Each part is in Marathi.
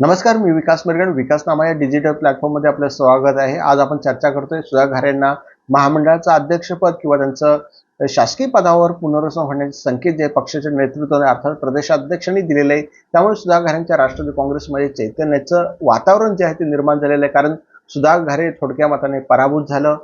नमस्कार मी विकास मिरगण विकास नामा या डिजिटल प्लॅटफॉर्ममध्ये आपलं स्वागत आहे. आज आपण चर्चा करतोय सुधा घारेंना महामंडळाचं अध्यक्षपद किंवा त्यांचं शासकीय पदावर पुनर्वसन होण्याचे संकेत जे पक्षाच्या नेतृत्वाने अर्थात प्रदेशाध्यक्षांनी दिलेले आहे. त्यामुळे सुधा घारेंच्या राष्ट्रवादी काँग्रेसमध्ये चैतन्याचं वातावरण जे आहे ते निर्माण झालेलं आहे. कारण सुधा घारे थोडक्या मताने पराभूत झालं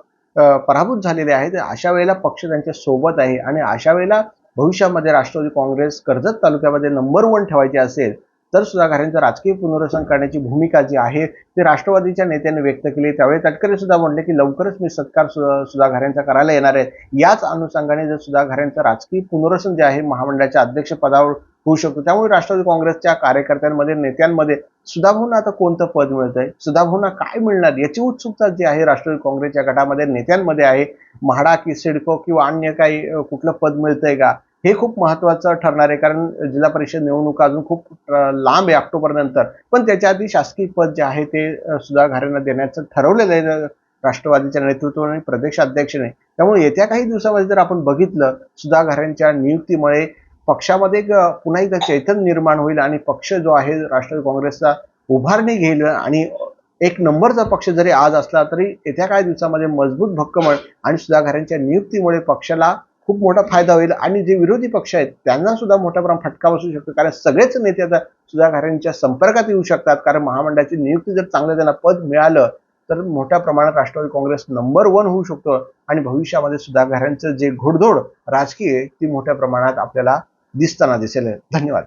पराभूत झालेले आहेत. अशा वेळेला पक्ष त्यांच्यासोबत आहे. आणि अशा वेळेला भविष्यामध्ये राष्ट्रवादी काँग्रेस कर्जत तालुक्यामध्ये नंबर वन ठेवायची असेल तर सुधा राजकीय पुनर्वसन करण्याची भूमिका जी आहे ती राष्ट्रवादीच्या नेत्यांनी व्यक्त केली. त्यावेळी तटकरे सुद्धा म्हणले की लवकरच मी सत्कार सु- सुधा करायला येणार आहे. याच अनुषंगाने जर सुधा राजकीय पुनर्वसन जे आहे महामंडळाच्या अध्यक्षपदावर होऊ शकतो. त्यामुळे राष्ट्रवादी काँग्रेसच्या कार्यकर्त्यांमध्ये नेत्यांमध्ये सुधाभाऊंना आता कोणतं पद मिळतंय? सुधाभाऊंना काय मिळणार? याची उत्सुकता जी आहे राष्ट्रवादी काँग्रेसच्या गटामध्ये नेत्यांमध्ये आहे. म्हाडा की सिडको किंवा अन्य काही कुठलं पद मिळतंय का? हे खूप महत्वाचं ठरणार आहे कारण जिल्हा परिषद निवडणूक अजून खूप लांब आहे ऑक्टोबरनंतर पण त्याच्या आधी शासकीय पद जे आहे ते अं, सुधा घारेंना देण्याचं ठरवलेलं आहे राष्ट्रवादीच्या नेतृत्वाने आणि प्रदेशाध्यक्षाने त्यामुळे येत्या काही दिवसामध्ये जर आपण बघितलं सुधा घारेंच्या नियुक्तीमुळे पक्षामध्ये पुन्हा एकदा चैतन्य निर्माण होईल आणि पक्ष जो आहे राष्ट्रवादी काँग्रेसचा उभारणी घेईल आणि एक नंबरचा पक्ष जरी आज असला तरी येत्या काही दिवसामध्ये मजबूत भक्कम आणि सुधा नियुक्तीमुळे पक्षाला खूप मोठा फायदा होईल. आणि जे विरोधी पक्ष आहेत त्यांना सुद्धा मोठ्या प्रमाणात फटका बसू शकतो. कारण सगळेच नेते आता सुधाकरांच्या संपर्कात येऊ शकतात. कारण महामंडळाची नियुक्ती जर चांगलं त्यांना पद मिळालं तर मोठ्या प्रमाणात राष्ट्रवादी काँग्रेस नंबर वन होऊ शकतो. आणि भविष्यामध्ये सुधाकरांचं जे घोडदोड राजकीय ती मोठ्या प्रमाणात आपल्याला दिसताना दिसेल. धन्यवाद.